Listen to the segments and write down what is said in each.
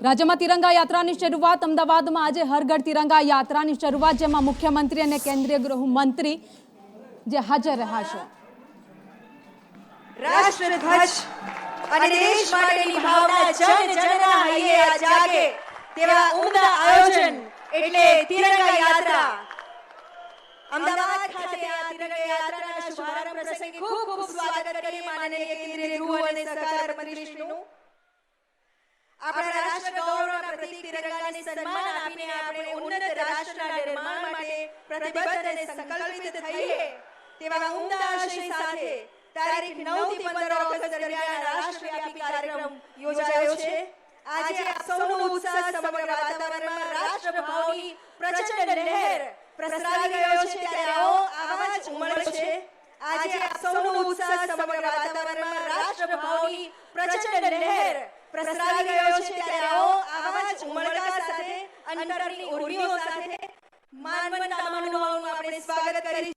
રાજ્યમાં તિરંગા યાત્રાની શરૂઆત અમદાવાદમાં આજે હરઘર તિરંગા યાત્રાની શરૂઆત, જેમાં મુખ્યમંત્રી અને કેન્દ્રીય ગૃહમંત્રી જે હાજર રહ્યા છે રાષ્ટ્રધ્વજ અને દેશ માટેની ભાવના જન જનના હૈયે જાગે તેવા ઉમદા આયોજન એટલે તિરંગા યાત્રા. અમદાવાદ ખાતે આ તિરંગા યાત્રાના શુભારંભ પ્રસંગે ખૂબ ખૂબ સ્વાગત કરી માનનીય કેન્દ્રીય ગૃહ અને સહકાર મંત્રીશ્રીનું આપણા રાષ્ટ્ર ગૌરવના પ્રતીક તિરંગાને સન્માન આપીને આપણે ઉન્નત રાષ્ટ્રના નિર્માણ માટે પ્રતિબદ્ધ અને સંકલ્પિત થઈએ તેવા ઉમદા આશય સાથે તારીખ 9 થી 15 ઓગસ્ટ દરમિયાન રાષ્ટ્રવ્યાપી કાર્યક્રમ યોજાયો છે. આજે આપ સૌનો ઉત્સાહ સમગ્ર વાતાવરણમાં રાષ્ટ્રભાવની પ્રચંડ લહેર પ્રસરાઈ રહ્યો છે. ત્યારે આવો, આવા જ ઉમળ છે. આજે આપ સૌનો ઉત્સાહ સમગ્ર વાતાવરણમાં રાષ્ટ્રભાવની પ્રચંડ લહેર પ્રસરાવી રહ્યો છે ત્યારે આવો આવા જ ઉમળકા સાથે, અંતરની ઉર્મિઓ સાથે, માનવન મનોભાવનું આપણે સ્વાગત કરી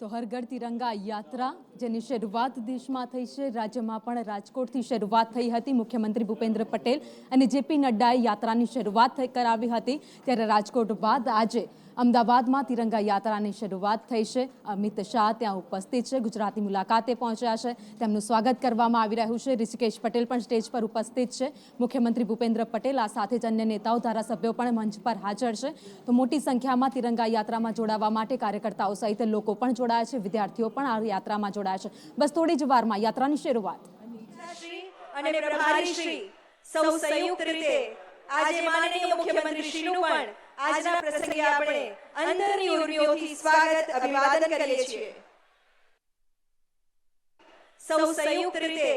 તો હરગઢ તિરંગા યાત્રા, જેની શરૂઆત દેશમાં થઈ છે, રાજ્યમાં પણ રાજકોટથી શરૂઆત થઈ હતી મુખ્યમંત્રી ભૂપેન્દ્ર પટેલ અને જેપી નડ્ડાએ યાત્રાની શરૂઆત કરાવી હતી. ત્યારે રાજકોટ બાદ આજે અમદાવાદમાં તિરંગા યાત્રાની શરૂઆત થઈ છે. અમિત શાહ ત્યાં ઉપસ્થિત છે. ગુજરાતની મુલાકાતે પહોંચ્યા છે. તેમનું સ્વાગત કરવામાં આવી રહ્યું છે. ઋષિકેશ પટેલ પણ સ્ટેજ પર ઉપસ્થિત છે. મુખ્યમંત્રી ભૂપેન્દ્ર પટેલ, આ સાથે જ અન્ય નેતાઓ, ધારાસભ્યો પણ મંચ પર હાજર છે. તો મોટી સંખ્યામાં તિરંગા યાત્રામાં જોડાવા માટે કાર્યકર્તાઓ સહિત લોકો પણ જોડાયા છે. વિદ્યાર્થીઓ પણ આ યાત્રામાં જોડાયા છે. બસ થોડી જ વારમાં યાત્રાની શરૂઆત. સૌ સંયુક્ત રીતે. આજે માનનીય મુખ્યમંત્રી શ્રીનું પણ આજના પ્રસંગે આપણે અંદરની ઉર્મિઓથી સ્વાગત, અભિવાદન કરીએ છીએ. સૌ સંયુક્ત રીતે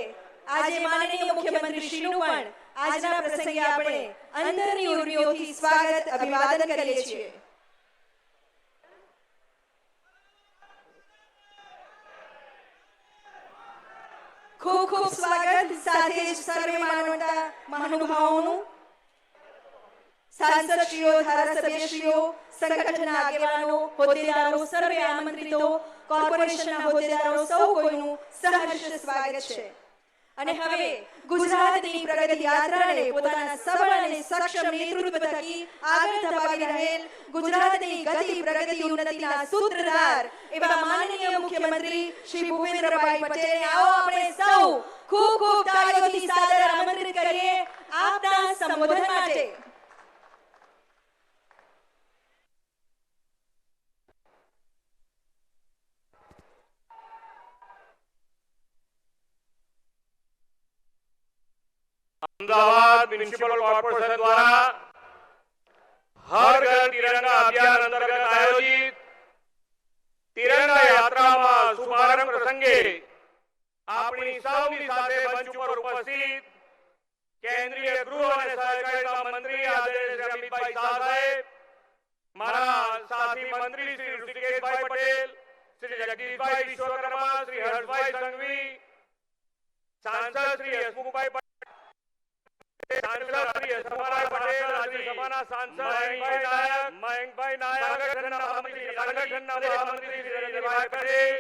આજે માનનીય મુખ્યમંત્રી શ્રીનું પણ આજના પ્રસંગે આપણે અંદરની ઉર્મિઓથી સ્વાગત, અભિવાદન કરીએ છીએ. ખૂબ ખૂબ સ્વાગત સાથે જ સર્વે માનવતા મહાનુભાવોનું સાંસદશ્રીઓ એવા માનનીય મુખ્યમંત્રી શ્રી ભૂપેન્દ્રભાઈ પટેલને આવો આપણે સૌ ખૂબ ખૂબ તાળીઓથી સાદર આમંત્રિત સંબોધન માટે અમદાવાદ મ્યુનિસિપલ કોર્પોરેશન દ્વારા હર ઘર તિરંગા અભિયાન અંતર્ગત આયોજિત તિરંગા યાત્રામાં શુભારંભ પ્રસંગે આપણી સૌની સાથે મંચ ઉપર ઉપસ્થિત કેન્દ્રીય ગૃહ અને સહકારિતા મંત્રી આદરણીય અમિતભાઈ શાહ સાહેબ, મારા સાથી મંત્રી શ્રી ઋષિકેશભાઈ પટેલ, શ્રી જગદીશભાઈ વિશ્વકર્મા, શ્રી હર્ષભાઈ સંઘવી, સાંસદ શ્રી હસમુખભાઈ સાંસદ શ્રી યશવંતભાઈ પટેલ, રાજ્યસભાના સાંસદ, મયંકભાઈ નાયક મયંકભાઈ નાયક, સંગઠનના મહામંત્રી સંગઠનના મહામંત્રી શ્રી રંજનભાઈ પટેલ,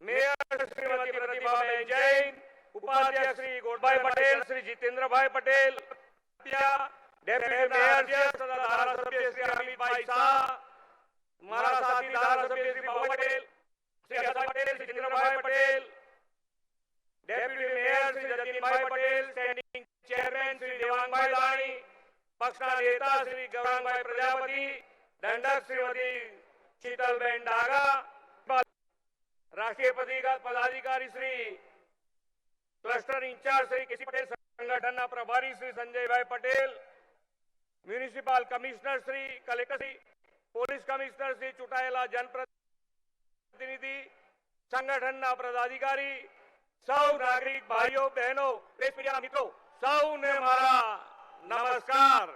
મેયર શ્રીમતી પ્રતિભાબેન જૈન, ઉપાધ્યક્ષ શ્રી ગોરભાઈ પટેલ, શ્રી જીતેન્દ્રભાઈ પટેલ ડેપ્યુટી મેયર છે તથા ધારાસભ્ય શ્રી અમિતભાઈ શાહ, મારા સાથી ધારાસભ્ય Shri Babu Patel, Shri Harshbhai Patel Shri Jitendrabhai Patel, deputy mayor Shri Jatinbhai Patel standing chairman Shri Devangbhai Dani પક્ષના નેતા શ્રી ગૌરાંગભાઈ પ્રજાપતિ દંડક શ્રીમતી શીતલબેન ડાગા રાષ્ટ્રીય પદાધિકારી Shri cluster incharge Shri KC Patel સંગઠનના પ્રભારી Shri Sanjaybhai Patel municipal commissioner Shri collector police commissioner Shri ચૂંટાયેલા જનપ્રતિનિધિ સંગઠનના પદાધિકારી સૌ નાગરિક ભાઈઓ બહેનો પ્રેસ મિત્રો સૌને મારા નમસ્કાર.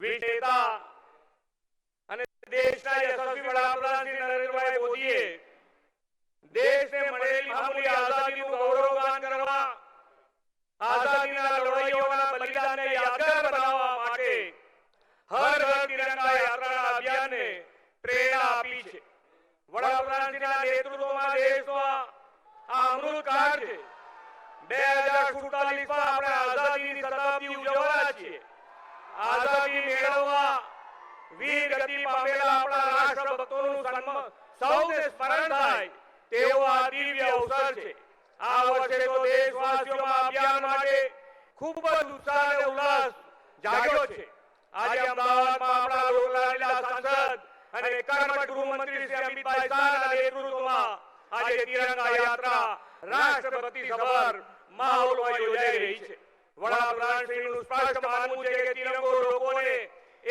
વિજેતા અને દેશના યશસ્વી વડાપ્રધાન શ્રી નરેન્દ્રભાઈ મોદીએ દેશને મળેલી મામૂલી આઝાદીનું ગૌરવગાન કરવા, આઝાદીના લડાઈઓના બલિદાનને યાદગાર બનાવવા માટે હર ઘર તિરંગા યાત્રાના અભિયાનને પ્રેરણા આપી છે વડાપ્રધાનશ્રીના નેતૃત્વમાં દેશમાં આ અમૃત કાળ છે બે હજાર સુડતાલીસમાં આપણે આઝાદીની શતાબ્દી ઉજવવાના છીએ આઝાદી મેળવવા વીર ગતિ પામેલા આપણા રાષ્ટ્રભક્તોનું સન્માન સૌને સ્મરણ થાય તેવો આ દિવ્ય અવસર છે આ વર્ષે તો દેશવાસીઓમાં અભિયાન માટે ખૂબ જ ઉત્સાહ અને ઉલ્લાસ જાગ્યો છે આજે અમદાવાદમાં આપણા લોકલાડીલા સાંસદ અને કર્મઠ ગૃહમંત્રી શ્રી અમિતભાઈ શાહના નેતૃત્વમાં આજે તિરંગા યાત્રા રાષ્ટ્રભક્તિ સભર માહોલમાં યોજાઈ રહી છે. વડાપ્રધાન શ્રીનું સ્પષ્ટ માનવું છે કે તિરંગો લોકોને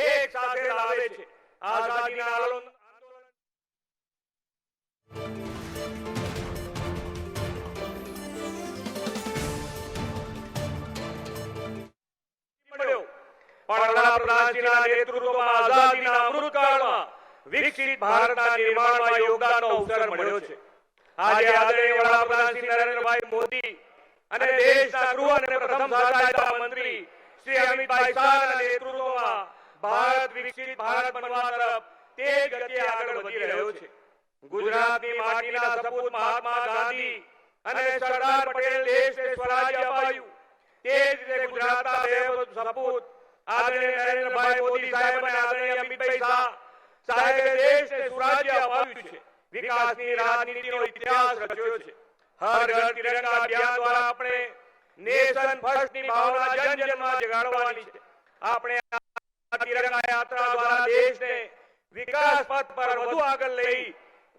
એક સાથે લાવે છે. આઝાદીના આંદોલન. પણ વડાપ્રધાનશ્રીના નરેન્દ્રભાઈ મોદી અને દેશના ગૃહ અને પ્રથમ સહકારિતા મંત્રી શ્રી અમિતભાઈ શાહના નેતૃત્વમાં ભારત વિકસિત ભારત બનવા તરફ તેજ ગતિએ આગળ વધી રહ્યો છે. ગુજરાતની માટીના સપૂત મહાત્મા ગાંધી અને સરદાર પટેલ દેશને સ્વરાજ્ય અપાયું. તે જ રીતે ગુજરાતના બે સપૂત આદરણીય નરેન્દ્રભાઈ મોદી સાહેબ અને આદરણીય અમિતભાઈ શાહ સાહેબે દેશને સ્વરાજ્ય અપાવ્યું છે. વિકાસની રાજનીતિનો ઇતિહાસ રચ્યો છે. હર ઘર તિરંગા અભિયાન દ્વારા આપણે નેશન ફર્સ્ટની ભાવના જન જનમાં જગાડવાની છે. આપણે તિરંગા યાત્રા દ્વારા દેશને વિકાસ પથ પર વધુ આગળ લઈ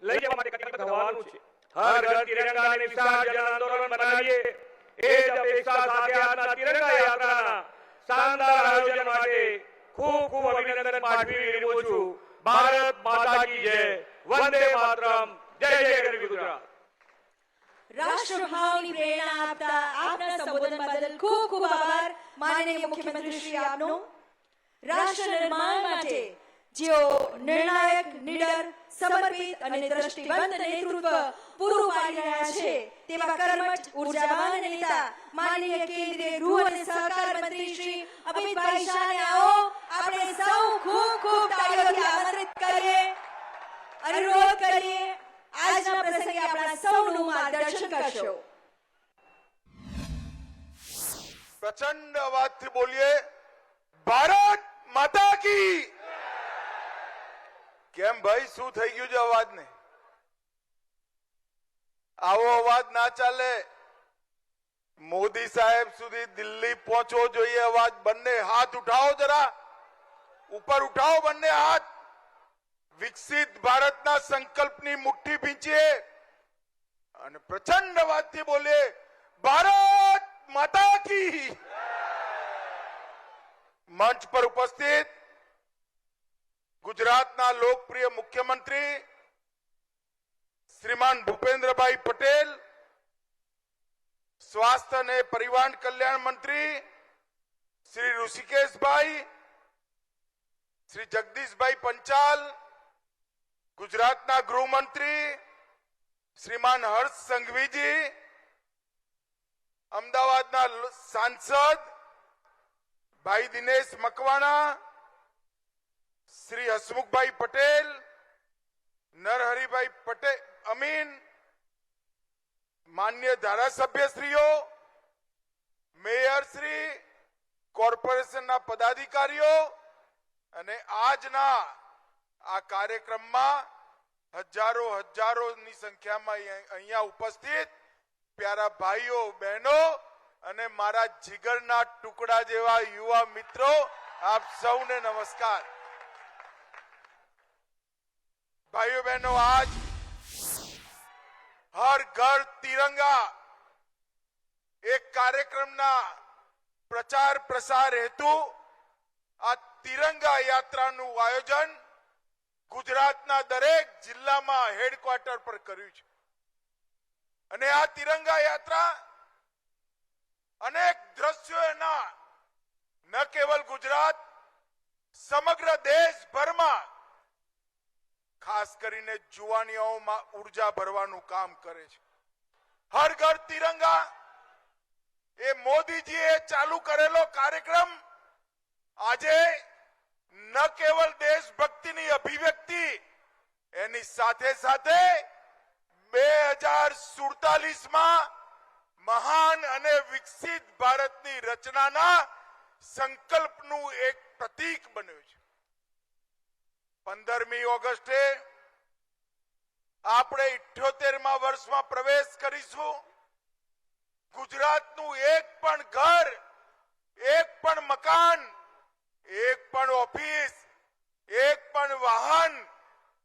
લઈ જવા માટે કટિબદ્ધ થવાનું છે. હર ઘર તિરંગાને વિશાળ જન આંદોલન બનાવીએ, એ જ અપેક્ષા સાથે આજના તિરંગા યાત્રાના શાનદાર આયોજન માટે ખૂબ ખૂબ અભિનંદન પાઠવી રહ્યો છું. ભારત માતા કી જય. વંદે માતરમ. જય જય ગરવી ગુજરાત. રાષ્ટ્રભાવની પ્રેરણા આપતા આપના સંબોધન બદલ ખૂબ ખૂબ આભાર. માનનીય મુખ્યમંત્રી શ્રી આપનો રાષ્ટ્ર નિર્માણ માટે જેઓ નિર્ણાયક, નિડર, સમર્પિત અને દ્રષ્ટિવંત નેતૃત્વ પૂરું પાડી રહ્યા છે, તેવા કર્મઠ, ઉર્જાવાન નેતા માનનીય કેન્દ્રીય ગૃહ અને સહકાર મંત્રી શ્રી અમિતભાઈ શાહને આવો. આપણે સૌ ખૂબ ખૂબ તાળીઓથી આમંત્રિત કરીએ. અનુરોધ કરીએ. આજના પ્રસંગે આપણા સૌનું માર્ગદર્શન કરશો પ્રચંડ અવાજથી બોલીએ ભારત માતા કી કેમ ભાઈ શું થઈ ગયું છે અવાજને આવો અવાજ ના ચાલે મોદી સાહેબ સુધી દિલ્હી પહોંચવો જોઈએ અવાજ બંને હાથ ઉઠાવો જરા ઉપર ઉઠાવો બંને હાથ વિકસિત ભારતના સંકલ્પની મુઠ્ઠી પીંચીએ અને પ્રચંડ વાતથી બોલીએ ભારત માતા કી મંચ પર ઉપસ્થિત ગુજરાતના લોકપ્રિય મુખ્યમંત્રી શ્રીમાન ભૂપેન્દ્રભાઈ પટેલ, સ્વાસ્થ્ય અને પરિવહન કલ્યાણ મંત્રી શ્રી ઋષિકેશભાઈ, શ્રી જગદીશભાઈ પંચાલ ગુજરાતના ગૃહમંત્રી શ્રીમાન હર્ષ સંઘવીજી, અમદાવાદના સાંસદ ભાઈ દિનેશ મકવાણા, શ્રી હસમુખભાઈ પટેલ, નરહરિભાઈ પટેલ અમીન, માન્ય ધારાસભ્યશ્રીઓ, મેયરશ્રી, કોર્પોરેશનના પદાધિકારીઓ અને આજના આ કાર્યક્રમમાં હજારો હજારોની સંખ્યામાં અહીંયા ઉપસ્થિત પ્યારા ભાઈઓ, બહેનો અને મારા જીગરના ટુકડા જેવા યુવા મિત્રો, આપ સૌને નમસ્કાર. ભાઈઓ, બહેનો, આજ હર ઘર તિરંગા એક કાર્યક્રમના પ્રચાર પ્રસાર હેતુ આ તિરંગા યાત્રાનું આયોજન ગુજરાતના દરેક જિલ્લામાં હેડક્વાર્ટર પર કર્યું છે. અને આ તિરંગા યાત્રા અનેક દ્રશ્યો ન કેવલ ગુજરાત, સમગ્ર દેશભરમાં ખાસ કરીને જુવાનીઓમાં ઊર્જા ભરવાનું કામ કરે છે. હર ઘર તિરંગા, એ મોદીજીએ ચાલુ કરેલો કાર્યક્રમ આજે ન કેવલ દેશભક્તિની અભિવ્યક્તિ, એની સાથે સાથે બે હજાર સુડતાલીસમાં મહાન અને વિકસિત ભારતની રચનાના સંકલ્પનું એક પ્રતીક બન્યું છે. પંદરમી ઓગસ્ટે આપણે ઇઠ્યોતેરમાં વર્ષમાં પ્રવેશ કરીશું. ગુજરાતનું એક પણ ઘર એક પણ મકાન એક પણ ઓફિસ એક પણ વાહન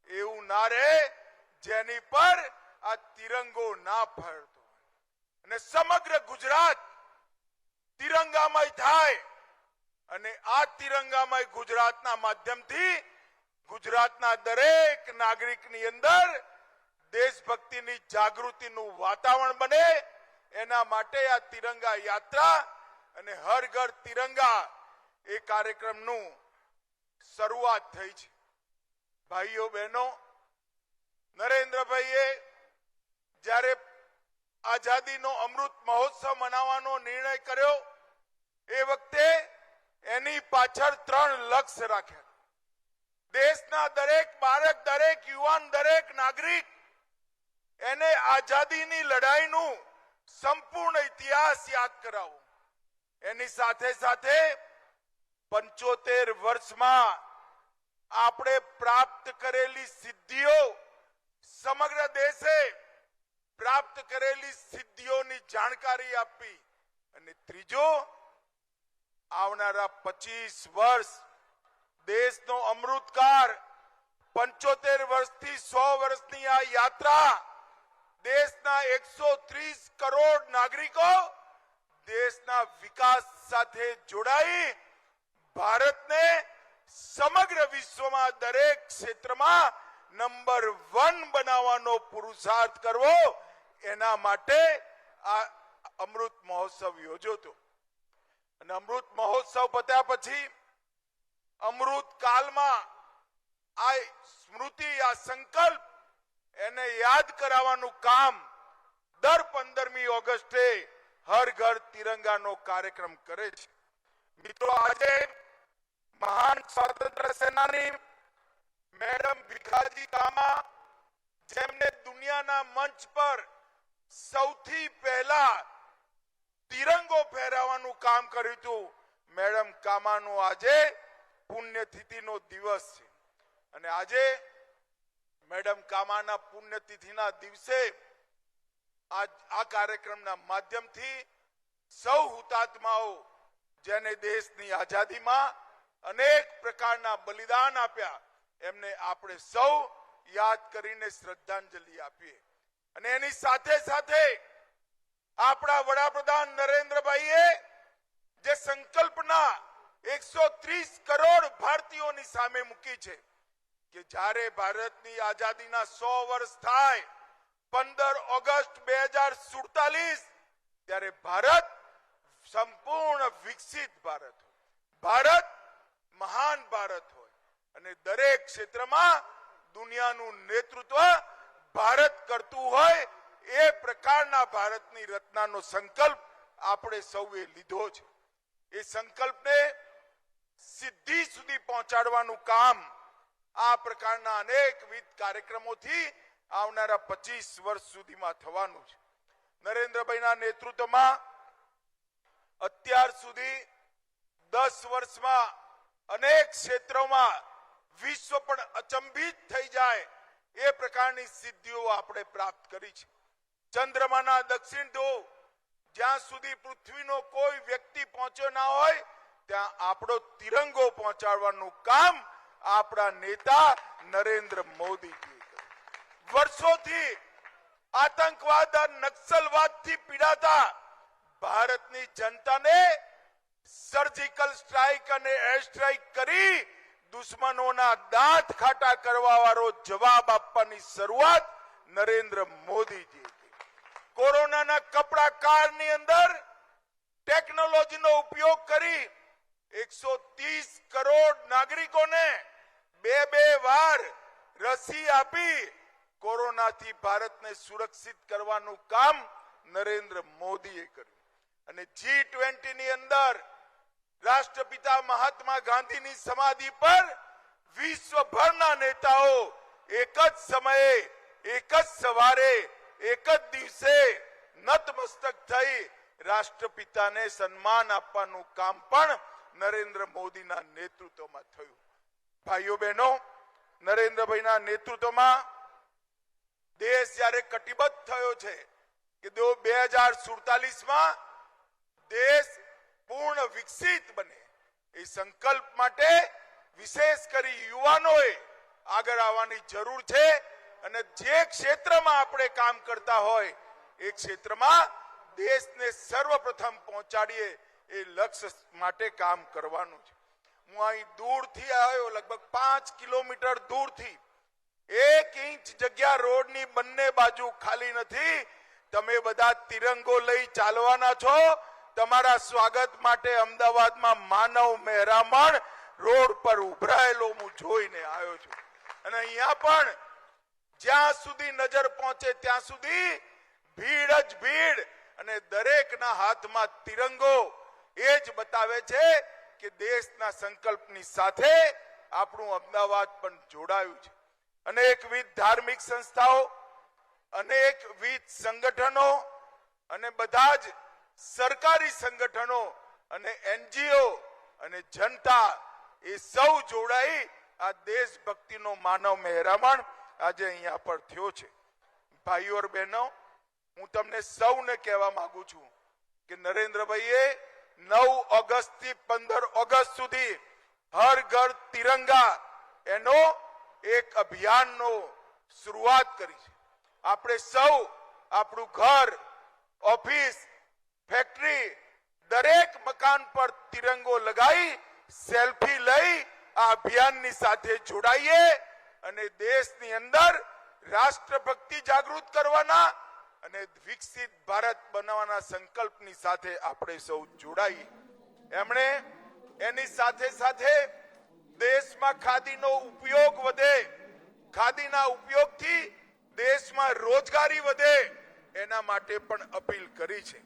એવું ના રહે જેની પર આ તિરંગો ના ફરતો અને સમગ્ર ગુજરાત તિરંગામય થાય અને આ તિરંગામય ગુજરાતના માધ્યમથી ગુજરાતના દરેક નાગરિકની અંદર દેશભક્તિની જાગૃતિનું વાતાવરણ બને. એના માટે આ તિરંગા યાત્રા અને હર ઘર તિરંગા એ કાર્યક્રમનું શરૂઆત થઈ છે. ભાઈઓ, બહેનો નરેન્દ્રભાઈએ જ્યારે આઝાદીનો અમૃત મહોત્સવ મનાવવાનો નિર્ણય કર્યો, એ વખતે એની પાછળ ત્રણ લક્ષ્ય રાખ્યા. દેશના દરેક બાળક, દરેક યુવાન, દરેક નાગરિક એને આઝાદીની લડાઈનું સંપૂર્ણ ઇતિહાસ યાદ કરાવો. એની સાથે સાથે પંચોતેર વર્ષમાં આપણે પ્રાપ્ત કરેલી સિદ્ધિઓ સમગ્ર દેશે પ્રાપ્ત કરેલી સિદ્ધિઓની જાણકારી આપી અને ત્રીજો, આવનારા પચીસ વર્ષ દેશનો અમૃતકાળ, પંચોતેર વર્ષથી સો વર્ષની આ યાત્રા, દેશના એકસો ત્રીસ કરોડ નાગરિકો દેશના વિકાસ સાથે જોડાઈ, ભારતને સમગ્ર વિશ્વમાં દરેક ક્ષેત્રમાં નંબર વન બનાવવાનો પુરુષાર્થ કરવો, એના માટે આ અમૃત મહોત્સવ યોજો હતો. અને અમૃત મહોત્સવ પત્યા પછી અમૃત કાલમાં આ સ્મૃતિ, આ સંકલ્પ એને યાદ કરાવવાનું કામ દર પંદરમી ઓગસ્ટે હર ઘર તિરંગાનો કાર્યક્રમ કરે છે. મિત્રો, આજે મહાન સ્વાતંત્ર્ય સેનાની મેડમ ભીખાજી કામા, જેમને દુનિયાના મંચ પર સૌથી પહેલા તિરંગો ફેરાવવાનું કામ કર્યું હતું, મેડમ કામાનો આજે પુણ્યતિથિનો દિવસ છે. અને આજે મેડમ કામાના પુણ્યતિથિના દિવસે આ કાર્યક્રમના માધ્યમથી સૌ હુતાત્માઓ જેને દેશની આઝાદીમાં અનેક પ્રકારના બલિદાન આપ્યા એમને આપણે સૌ યાદ કરીને શ્રદ્ધાંજલિ આપીએ. અને એની સાથે સાથે આપણા વડાપ્રધાન નરેન્દ્રભાઈએ જે સંકલ્પના એકસો ત્રીસ કરોડ ભારતીયોની સામે મૂકી છે કે જ્યારે ભારતની આઝાદીના સો વર્ષ થાય, પંદર ઓગસ્ટ બે હજાર સુડતાલીસ, ત્યારે ભારત સંપૂર્ણ વિકસિત ભારત ભારત મહાન ભારત અને દરેક ક્ષેત્રમાં દુનિયાનું નેતૃત્વ ભારત કરતું હોય એ પ્રકારના ભારતની રચનાનો સંકલ્પ આપણે સૌએ લીધો છે. એ સંકલ્પને સિદ્ધિ સુધી પહોંચાડવાનું કામ આ પ્રકારના અનેકવિધ કાર્યક્રમોથી આવનારા પચીસ વર્ષ સુધીમાં થવાનું છે. નરેન્દ્રભાઈના નેતૃત્વમાં અત્યાર સુધી દસ વર્ષમાં અનેક ક્ષેત્રોમાં વિશ્વ પણ અચંબિત થઈ જાય એ પ્રકારની સિદ્ધિઓ આપણે પ્રાપ્ત કરી છે. ચંદ્રમાના દક્ષિણ ધ્રુવ, જ્યાં સુધી પૃથ્વીનો કોઈ વ્યક્તિ પહોંચ્યો ના હોય, ત્યાં આપણો તિરંગો પહોંચાડવાનું કામ આપણા નેતા નરેન્દ્ર મોદીજી વર્ષોથી આતંકવાદ નક્સલવાદથી પીડાતા ભારતની જનતાને સર્જિકલ સ્ટ્રાઇક અને એર સ્ટ્રાઇક કરી દુશ્મનોના દાંત ખાટા કરવા વાળો જવાબ આપવાની શરૂઆત નરેન્દ્ર મોદીજી કોરોનાના કપડા કાળની અંદર ટેકનોલોજીનો ઉપયોગ કરી એકસો ત્રીસ કરોડ નાગરિકોને બે બે વાર રસી આપી કોરોનાથી ભારતને સુરક્ષિત કરવાનું કામ નરેન્દ્ર મોદીએ કર્યું. અને જી ટ્વેન્ટીની અંદર રાષ્ટ્રપિતા મહાત્મા ગાંધીની સમાધિ પર વિશ્વભરના નેતાઓ એક જ સમયે, એક જ સવારે, એક જ દિવસે નતમસ્તક થઈ રાષ્ટ્રપિતાને સન્માન આપવાનું કામ પણ નરેન્દ્ર મોદીના નેતૃત્વમાં થયું. ભાઈઓ બહેનો, નરેન્દ્રભાઈના નેતૃત્વમાં દેશ જ્યારે કટિબદ્ધ થયો છે કે દો બે હજાર સુડતાલીસમાં દેશ પૂર્ણ વિકસિત બને. એ સંકલ્પ માટે વિશેષ કરી યુવાનોએ આગળ આવવાની જરૂર છે અને જે ક્ષેત્રમાં આપણે કામ કરતા હોય, એ ક્ષેત્રમાં દેશને સર્વપ્રથમ પહોંચાડીએ એ લક્ષ્ય માટે કામ કરવાનું છે. હું અહીં દૂરથી આવ્યો, લગભગ પાંચ કિલોમીટર દૂરથી. એક ઇંચ જગ્યા રોડની બંને બાજુ ખાલી નથી. તમે બધા તિરંગો લઈ ચાલવાના છો. તમારા સ્વાગત માટે અમદાવાદમાં માનવ મહેરામણ રોડ પર ઉભરાયેલો હું જોઈને આવ્યો છું. અને અહીંયા પણ જ્યાં સુધી નજર પહોંચે ત્યાં સુધી ભીડ જ ભીડ અને દરેકના હાથમાં તિરંગો. એ જ બતાવે છે કે દેશના સંકલ્પની સાથે આપણું અમદાવાદ પણ જોડાયું છે. અનેકવિધ ધાર્મિક સંસ્થાઓ, અનેકવિધ સંગઠનો અને બધા જ સરકારી સંગઠનો અને એનજીઓ અને જનતા એ સૌ જોડાઈ આ દેશભક્તિનો માનવ મહેરામણ આજે અહીંયા પર થયો છે. ભાઈઓ બહેનો, હું તમને સૌને કહેવા માંગુ છું કે નરેન્દ્રભાઈએ નવ ઓગસ્ટથી પંદર ઓગસ્ટ સુધી હર ઘર તિરંગા એનો એક અભિયાનનો શરૂઆત કરી છે. આપણે સૌ આપણું ઘર, ઓફિસ ફેક્ટરી દરેક મકાન પર તિરંગો લગાવી સેલ્ફી લઈ, આ અભિયાનની સાથે જોડાઈએ અને દેશની અંદર રાષ્ટ્રભક્તિ જાગૃત કરવાના અને વિકસિત ભારત બનાવવાના સંકલ્પની સાથે આપણે સૌ જોડાઈએ. એમણે એની સાથે સાથે દેશમાં ખાદીનો ઉપયોગ વધે, ખાદીના ઉપયોગથી દેશમાં રોજગારી વધે, એના માટે પણ અપીલ કરી છે.